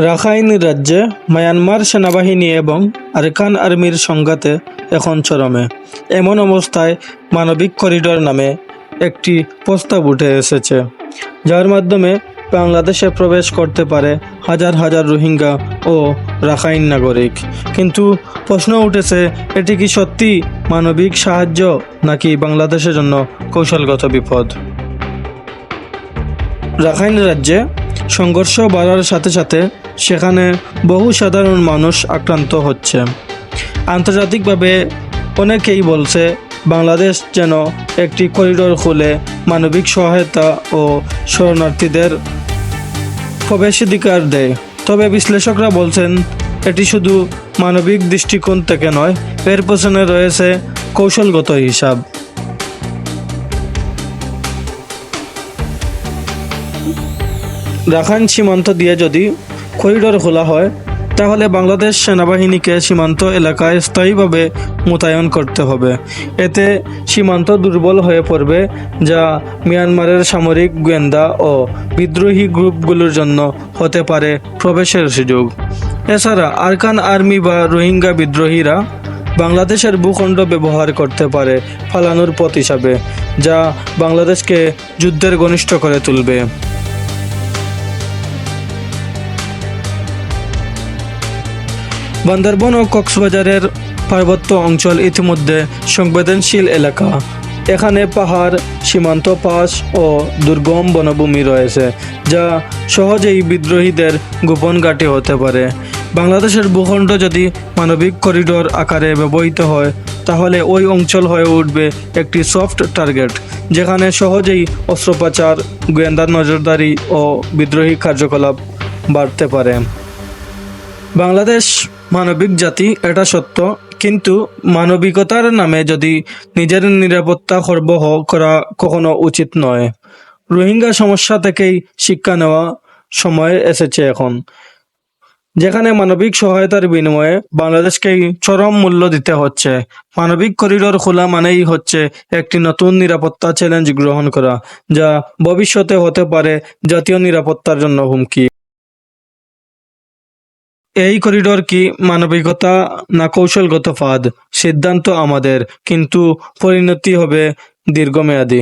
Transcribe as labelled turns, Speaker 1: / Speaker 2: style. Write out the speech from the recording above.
Speaker 1: Rakhine রাজ্যে Myanmar সেনাবাহিনী এবং আরকান আর্মির সংঘাতে এখন চরমে। এমন অবস্থায় মানবিক করিডোর নামে একটি প্রস্তাব উঠে এসেছে, যার মাধ্যমে বাংলাদেশে প্রবেশ করতে পারে হাজার হাজার রোহিঙ্গা ও রাখাইন নাগরিক। কিন্তু প্রশ্ন উঠেছে, এটি কি সত্যি মানবিক সাহায্য নাকি বাংলাদেশের জন্য কৌশলগত বিপদ? রাখাইন রাজ্যে সংঘর্ষ বাড়ার সাথে সাথে সেখানে বহু সাধারণ মানুষ আক্রান্ত হচ্ছে। আন্তর্জাতিকভাবে অনেকেই বলছে, বাংলাদেশ যেন একটি করিডোর খুলে মানবিক সহায়তা ও শরণার্থীদের প্রবেশাধিকার দেয়। তবে বিশ্লেষকরা বলছেন, এটি শুধু মানবিক দৃষ্টিকোণ থেকে নয়, এর পেছনে রয়েছে কৌশলগত হিসাব। রাখাইন সীমান্ত দিয়ে যদি করিডোর খোলা হয়, তাহলে বাংলাদেশ সেনাবাহিনীকে সীমান্ত এলাকায় স্থায়ীভাবে মোতায়েন করতে হবে। এতে সীমান্ত দুর্বল হয়ে পড়বে, যা মিয়ানমারের সামরিক গোয়েন্দা ও বিদ্রোহী গ্রুপগুলোর জন্য হতে পারে প্রবেশের সুযোগ। এছাড়া আরকান আর্মি বা রোহিঙ্গা বিদ্রোহীরা বাংলাদেশের ভূখণ্ড ব্যবহার করতে পারে ফালানোর পথ হিসাবে, যা বাংলাদেশকে যুদ্ধের ঘনিষ্ঠ করে তুলবে। বান্দরবন ও কক্সবাজারের পার্বত্য অঞ্চল ইতিমধ্যে সংবেদনশীল এলাকা। এখানে পাহাড়, সীমান্ত পাস ও দুর্গম বনভূমি রয়েছে, যা সহজেই বিদ্রোহীদের গোপন ঘাঁটি হতে পারে। বাংলাদেশের ভূখণ্ড যদি মানবিক করিডোর আকারে ব্যবহৃত হয়, তাহলে ওই অঞ্চল হয়ে উঠবে একটি সফট টার্গেট, যেখানে সহজেই অস্ত্রোপচার গোয়েন্দার নজরদারি ও বিদ্রোহী কার্যকলাপ বাড়তে পারে। বাংলাদেশ মানবিক জাতি, এটা সত্য। কিন্তু মানবিকতার নামে যদি নিজের নিরাপত্তা সরবরাহ করা কখনো উচিত নয়। রোহিঙ্গা সমস্যা থেকেই শিক্ষা নেওয়া সময় এসেছে এখন। যেখানে মানবিক সহায়তার বিনিময়ে বাংলাদেশকেই চরম মূল্য দিতে হচ্ছে। মানবিক করিডোর খোলা মানেই হচ্ছে একটি নতুন নিরাপত্তা চ্যালেঞ্জ গ্রহণ করা যা ভবিষ্যতে হতে পারে জাতীয় নিরাপত্তার জন্য হুমকি। এই করিডোর কি মানবিকতা না কৌশলগত ফাঁদ? সিদ্ধান্ত আমাদের কিন্তু পরিণতি হবে দীর্ঘমেয়াদী।